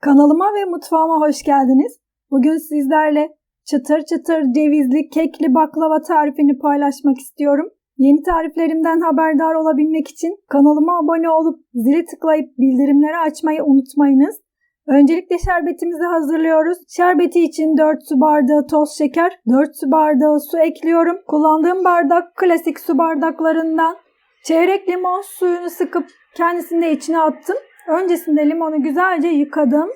Kanalıma ve mutfağıma hoş geldiniz. Bugün sizlerle çıtır çıtır cevizli kekli baklava tarifini paylaşmak istiyorum. Yeni tariflerimden haberdar olabilmek için kanalıma abone olup zili tıklayıp bildirimleri açmayı unutmayınız. Öncelikle şerbetimizi hazırlıyoruz. Şerbeti için 4 su bardağı toz şeker, 4 su bardağı su ekliyorum. Kullandığım bardak klasik su bardaklarından. Çeyrek limon suyunu sıkıp kendisini de içine attım. Öncesinde limonu güzelce yıkadım.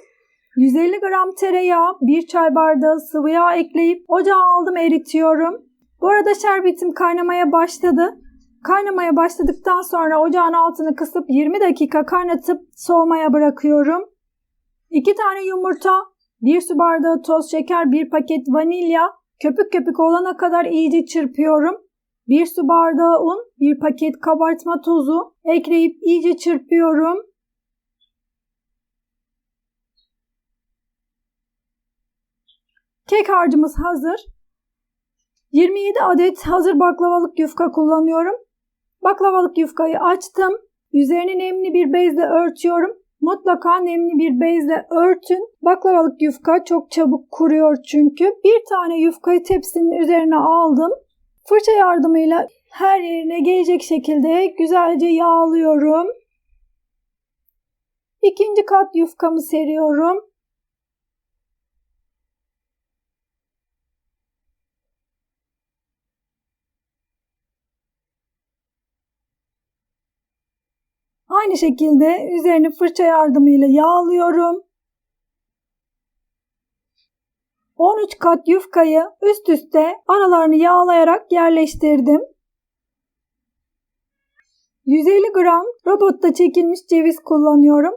150 gram tereyağı, 1 çay bardağı sıvı yağ ekleyip ocağa aldım eritiyorum. Bu arada şerbetim kaynamaya başladı. Kaynamaya başladıktan sonra ocağın altını kısıp 20 dakika kaynatıp soğumaya bırakıyorum. 2 tane yumurta, 1 su bardağı toz şeker, 1 paket vanilya, köpük köpük olana kadar iyice çırpıyorum. 1 su bardağı un, 1 paket kabartma tozu ekleyip iyice çırpıyorum. Kek harcımız hazır. 27 adet hazır baklavalık yufka kullanıyorum. Baklavalık yufkayı açtım. Üzerini nemli bir bezle örtüyorum. Mutlaka nemli bir bezle örtün. Baklavalık yufka çok çabuk kuruyor çünkü. Bir tane yufkayı tepsinin üzerine aldım. Fırça yardımıyla her yerine gelecek şekilde güzelce yağlıyorum. İkinci kat yufkamı seriyorum. Aynı şekilde üzerini fırça yardımıyla yağlıyorum. 13 kat yufkayı üst üste aralarını yağlayarak yerleştirdim. 150 gram robotta çekilmiş ceviz kullanıyorum.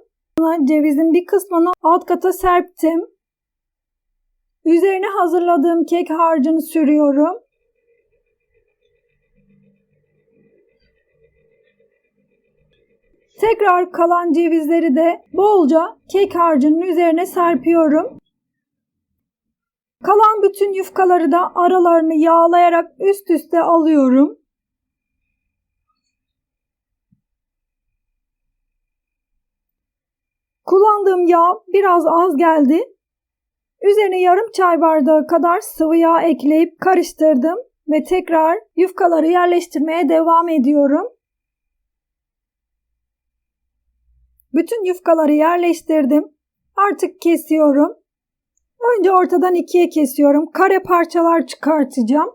Cevizin bir kısmını alt kata serptim. Üzerine hazırladığım kek harcını sürüyorum. Tekrar kalan cevizleri de bolca kek harcının üzerine serpiyorum. Kalan bütün yufkaları da aralarını yağlayarak üst üste alıyorum. Kullandığım yağ biraz az geldi. Üzerine yarım çay bardağı kadar sıvı yağ ekleyip karıştırdım ve tekrar yufkaları yerleştirmeye devam ediyorum. Bütün yufkaları yerleştirdim. Artık kesiyorum. Önce ortadan ikiye kesiyorum. Kare parçalar çıkartacağım.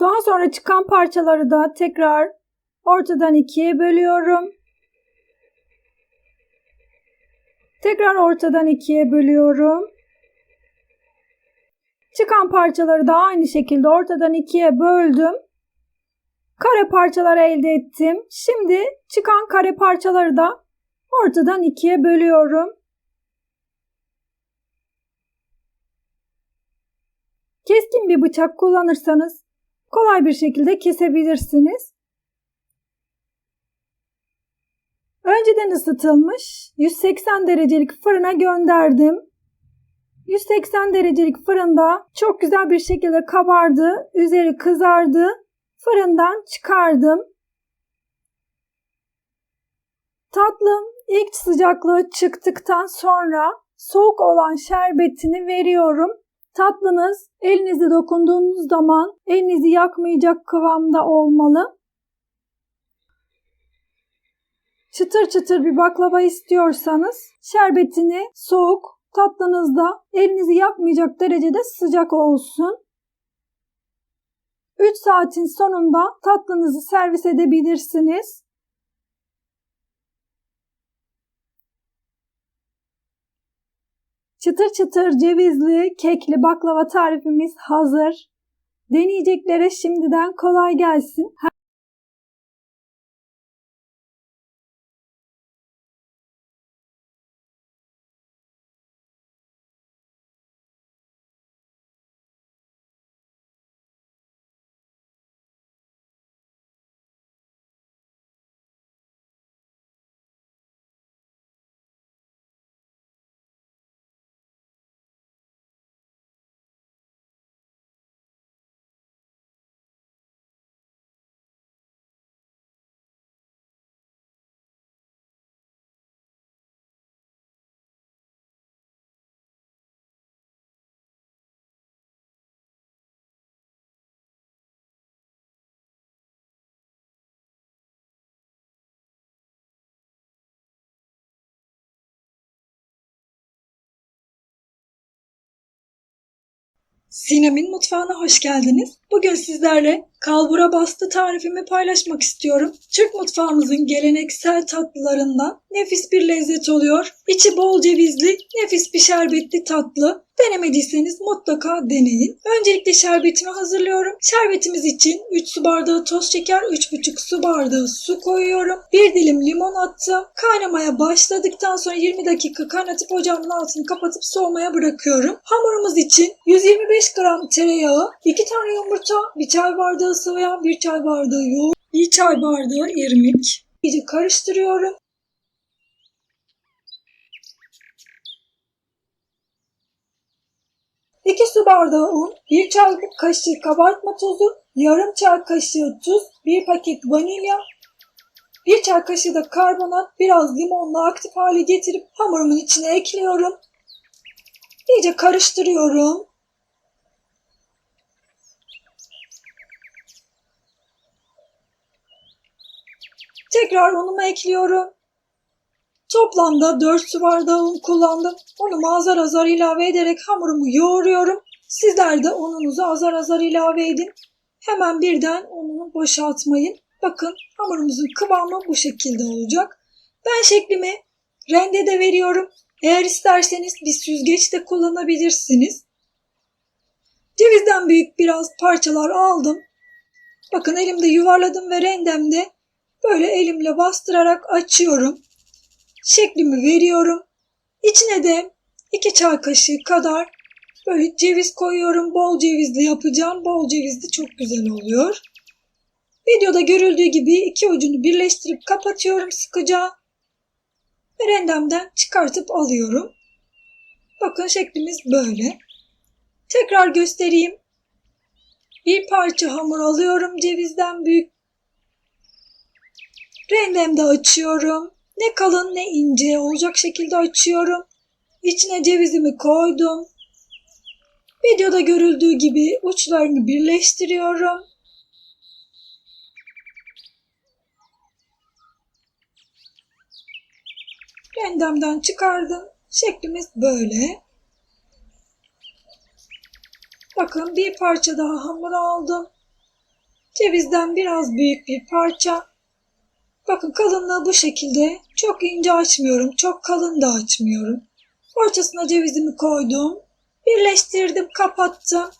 Daha sonra çıkan parçaları da tekrar ortadan ikiye bölüyorum. Tekrar ortadan ikiye bölüyorum. Çıkan parçaları da aynı şekilde ortadan ikiye böldüm. Kare parçalar elde ettim. Şimdi çıkan kare parçaları da ortadan ikiye bölüyorum. Keskin bir bıçak kullanırsanız kolay bir şekilde kesebilirsiniz. Önceden ısıtılmış 180 derecelik fırına gönderdim. 180 derecelik fırında çok güzel bir şekilde kabardı, üzeri kızardı. Fırından çıkardım. Tatlım ilk sıcaklığı çıktıktan sonra soğuk olan şerbetini veriyorum. Tatlınız elinize dokunduğunuz zaman elinizi yakmayacak kıvamda olmalı. Çıtır çıtır bir baklava istiyorsanız şerbetini soğuk, tatlınızda elinizi yakmayacak derecede sıcak olsun. 3 saatin sonunda tatlınızı servis edebilirsiniz. Çıtır çıtır cevizli, kekli baklava tarifimiz hazır. Deneyeceklere şimdiden kolay gelsin. Sinem'in mutfağına hoş geldiniz. Bugün sizlerle kalbura bastı tarifimi paylaşmak istiyorum. Türk mutfağımızın geleneksel tatlılarından nefis bir lezzet oluyor. İçi bol cevizli, nefis bir şerbetli tatlı. Denemediyseniz mutlaka deneyin. Öncelikle şerbetimi hazırlıyorum. Şerbetimiz için 3 su bardağı toz şeker, 3,5 su bardağı su koyuyorum. 1 dilim limon attım. Kaynamaya başladıktan sonra 20 dakika kaynatıp ocağımın altını kapatıp soğumaya bırakıyorum. Hamurumuz için 125 gram tereyağı, 2 tane yumurta, 1 çay bardağı sıvı 1 çay bardağı yoğurt, 1 çay bardağı irmik. İyice karıştırıyorum. 2 su bardağı un, 1 çay kaşığı kabartma tozu, yarım çay kaşığı tuz, 1 paket vanilya, 1 çay kaşığı da karbonat, biraz limonla aktif hale getirip hamurumun içine ekliyorum. İyice karıştırıyorum. Tekrar unumu ekliyorum. Toplamda 4 su bardağı un kullandım. Unumu azar azar ilave ederek hamurumu yoğuruyorum. Sizler de ununuzu azar azar ilave edin. Hemen birden ununu boşaltmayın. Bakın hamurumuzun kıvamı bu şekilde olacak. Ben şeklimi rende de veriyorum. Eğer isterseniz bir süzgeç de kullanabilirsiniz. Cevizden büyük biraz parçalar aldım. Bakın elimde yuvarladım ve rendemde böyle elimle bastırarak açıyorum şeklimi veriyorum. İçine de 2 çay kaşığı kadar böyle ceviz koyuyorum. Bol cevizli yapacağım. Bol cevizli çok güzel oluyor. Videoda görüldüğü gibi iki ucunu birleştirip kapatıyorum sıkıca. Ve rendemden çıkartıp alıyorum. Bakın şeklimiz böyle. Tekrar göstereyim. Bir parça hamur alıyorum cevizden büyük. Rendemde açıyorum. Ne kalın ne ince olacak şekilde açıyorum. İçine cevizimi koydum. Videoda görüldüğü gibi uçlarını birleştiriyorum. Rendemden çıkardım. Şeklimiz böyle. Bakın bir parça daha hamur aldım. Cevizden biraz büyük bir parça. Bakın kalınlığı bu şekilde. Çok ince açmıyorum. Çok kalın da açmıyorum. Ortasına cevizimi koydum. Birleştirdim, kapattım.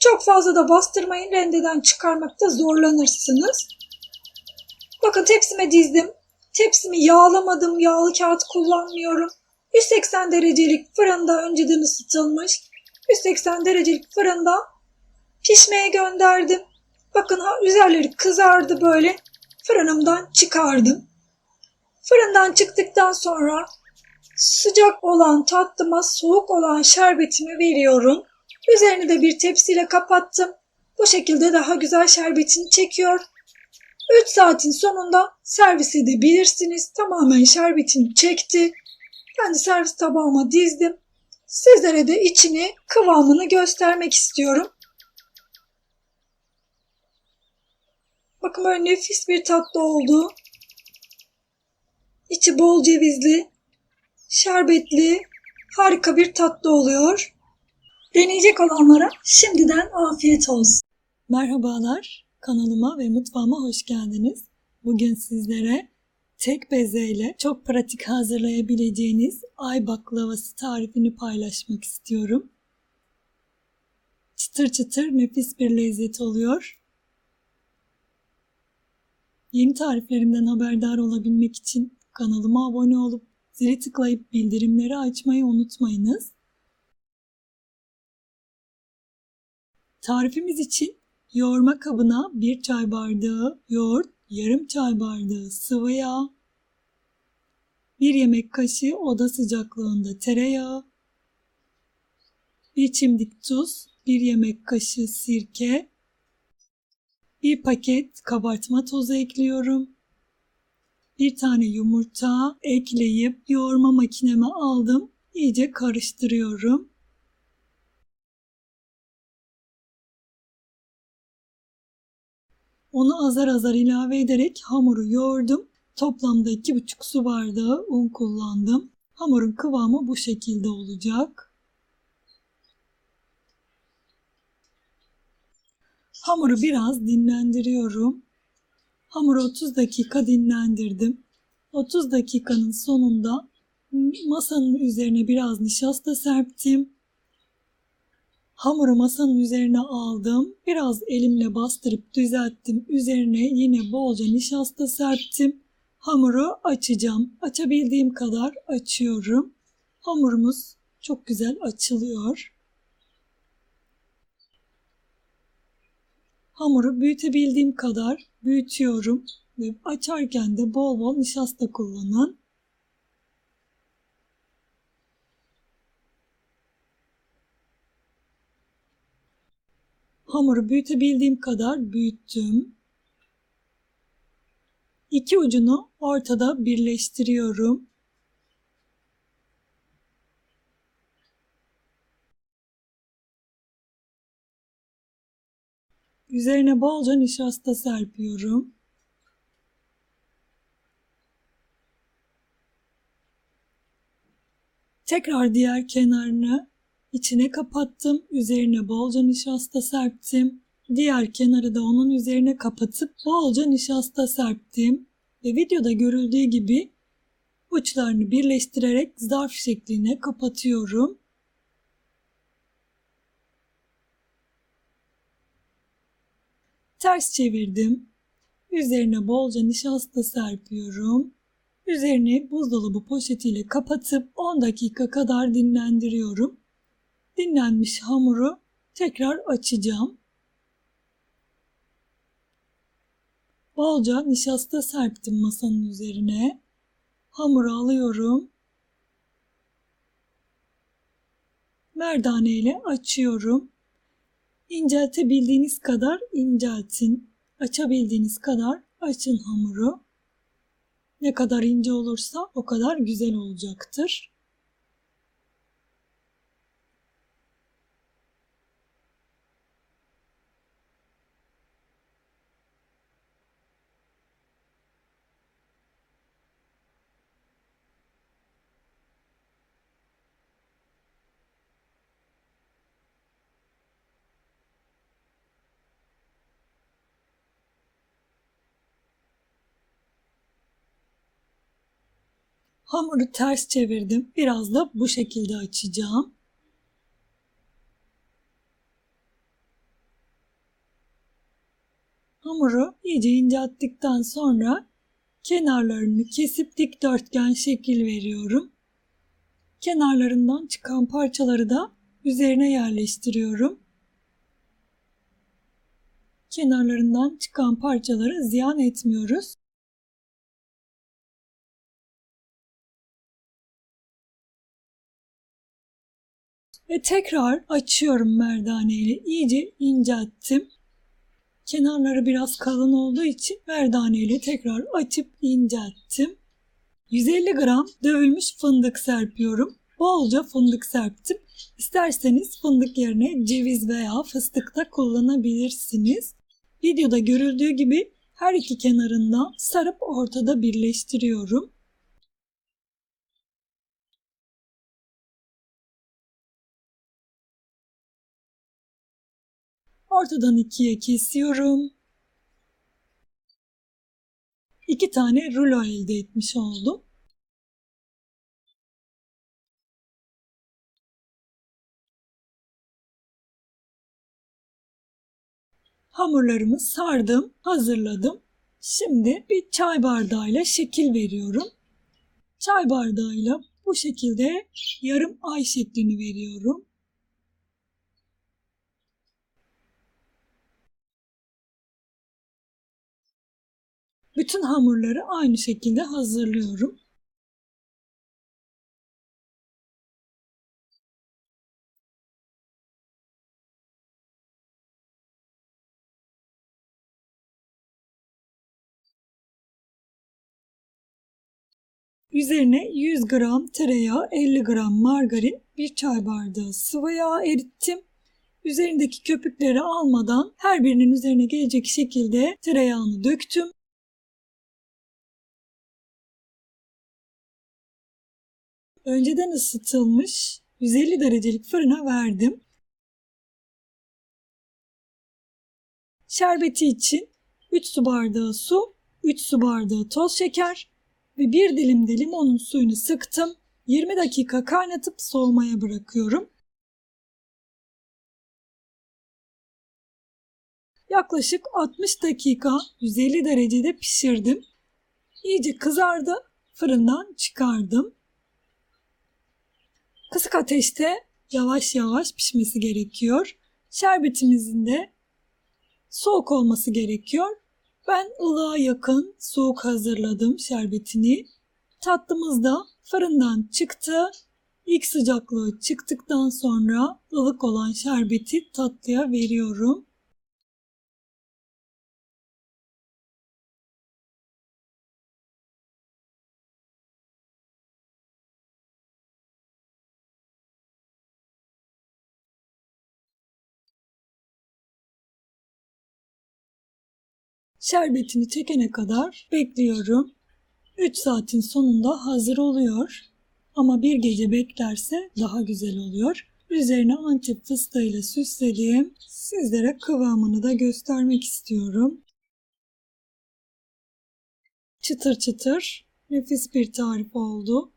Çok fazla da bastırmayın. Rendeden çıkarmakta zorlanırsınız. Bakın tepsime dizdim. Tepsimi yağlamadım. Yağlı kağıt kullanmıyorum. 180 derecelik fırında önceden ısıtılmış. 180 derecelik fırında pişmeye gönderdim. Bakın üzerleri kızardı böyle fırınımdan çıkardım. Fırından çıktıktan sonra sıcak olan tatlıma soğuk olan şerbetimi veriyorum. Üzerini de bir tepsiyle kapattım. Bu şekilde daha güzel şerbetini çekiyor. 3 saatin sonunda servis edebilirsiniz. Tamamen şerbetini çekti. Ben de servis tabağıma dizdim. Sizlere de içini, kıvamını göstermek istiyorum. Bakın böyle nefis bir tatlı oldu. İçi bol cevizli, şerbetli, harika bir tatlı oluyor. Deneyecek olanlara şimdiden afiyet olsun. Merhabalar, kanalıma ve mutfağıma hoş geldiniz. Bugün sizlere tek bezeyle çok pratik hazırlayabileceğiniz ay baklavası tarifini paylaşmak istiyorum. Çıtır çıtır nefis bir lezzet oluyor. Yeni tariflerimden haberdar olabilmek için kanalıma abone olup zili tıklayıp bildirimleri açmayı unutmayınız. Tarifimiz için yoğurma kabına 1 çay bardağı yoğurt, yarım çay bardağı sıvı yağ, 1 yemek kaşığı oda sıcaklığında tereyağı, 1 çimdik tuz, 1 yemek kaşığı sirke, bir paket kabartma tozu ekliyorum. Bir tane yumurta ekleyip yoğurma makineme aldım. İyice karıştırıyorum. Onu azar azar ilave ederek hamuru yoğurdum. Toplamda 2,5 su bardağı un kullandım. Hamurun kıvamı bu şekilde olacak. Hamuru biraz dinlendiriyorum. Hamuru 30 dakika dinlendirdim. 30 dakikanın sonunda masanın üzerine biraz nişasta serptim. Hamuru masanın üzerine aldım. Biraz elimle bastırıp düzelttim. Üzerine yine bolca nişasta serptim. Hamuru açacağım. Açabildiğim kadar açıyorum. Hamurumuz çok güzel açılıyor. Hamuru büyütebildiğim kadar büyütüyorum ve açarken de bol bol nişasta kullanın. Hamuru büyütebildiğim kadar büyüttüm. İki ucunu ortada birleştiriyorum. Üzerine bolca nişasta serpiyorum. Tekrar diğer kenarını içine kapattım. Üzerine bolca nişasta serptim. Diğer kenarı da onun üzerine kapatıp bolca nişasta serptim. Ve videoda görüldüğü gibi uçlarını birleştirerek zarf şekline kapatıyorum. Ters çevirdim. Üzerine bolca nişasta serpiyorum. Üzerini buzdolabı poşetiyle kapatıp 10 dakika kadar dinlendiriyorum. Dinlenmiş hamuru tekrar açacağım. Bolca nişasta serptim masanın üzerine. Hamuru alıyorum. Merdane ile açıyorum. İnceltebildiğiniz kadar inceltin. Açabildiğiniz kadar açın hamuru. Ne kadar ince olursa o kadar güzel olacaktır. Hamuru ters çevirdim. Biraz da bu şekilde açacağım. Hamuru iyice incelttikten sonra kenarlarını kesip dikdörtgen şekil veriyorum. Kenarlarından çıkan parçaları da üzerine yerleştiriyorum. Kenarlarından çıkan parçaları ziyan etmiyoruz. Ve tekrar açıyorum merdaneyle. İyice incelttim. Kenarları biraz kalın olduğu için merdaneyle tekrar açıp incelttim. 150 gram dövülmüş fındık serpiyorum. Bolca fındık serptim. İsterseniz fındık yerine ceviz veya fıstık da kullanabilirsiniz. Videoda görüldüğü gibi her iki kenarından sarıp ortada birleştiriyorum. Ortadan ikiye kesiyorum. İki tane rulo elde etmiş oldum. Hamurlarımı sardım, hazırladım. Şimdi bir çay bardağıyla şekil veriyorum. Çay bardağıyla bu şekilde yarım ay şeklini veriyorum. Bütün hamurları aynı şekilde hazırlıyorum. Üzerine 100 gram tereyağı, 50 gram margarin, bir çay bardağı sıvı yağ erittim. Üzerindeki köpükleri almadan her birinin üzerine gelecek şekilde tereyağını döktüm. Önceden ısıtılmış 150 derecelik fırına verdim. Şerbeti için 3 su bardağı su, 3 su bardağı toz şeker ve bir dilim de limonun suyunu sıktım. 20 dakika kaynatıp soğumaya bırakıyorum. Yaklaşık 60 dakika 150 derecede pişirdim. İyice kızardı. Fırından çıkardım. Kısık ateşte yavaş yavaş pişmesi gerekiyor. Şerbetimizin de soğuk olması gerekiyor. Ben ılığa yakın soğuk hazırladım şerbetini. Tatlımız da fırından çıktı. İlk sıcaklığı çıktıktan sonra ılık olan şerbeti tatlıya veriyorum. Şerbetini çekene kadar bekliyorum. 3 saatin sonunda hazır oluyor. Ama bir gece beklerse daha güzel oluyor. Üzerine antep fıstığıyla süsledim. Sizlere kıvamını da göstermek istiyorum. Çıtır çıtır nefis bir tarif oldu.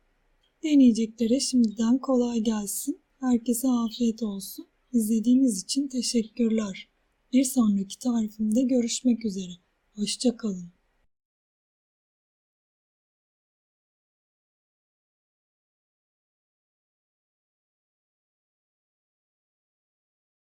Deneyeceklere şimdiden kolay gelsin. Herkese afiyet olsun. İzlediğiniz için teşekkürler. Bir sonraki tarifimde görüşmek üzere. Hoşçakalın.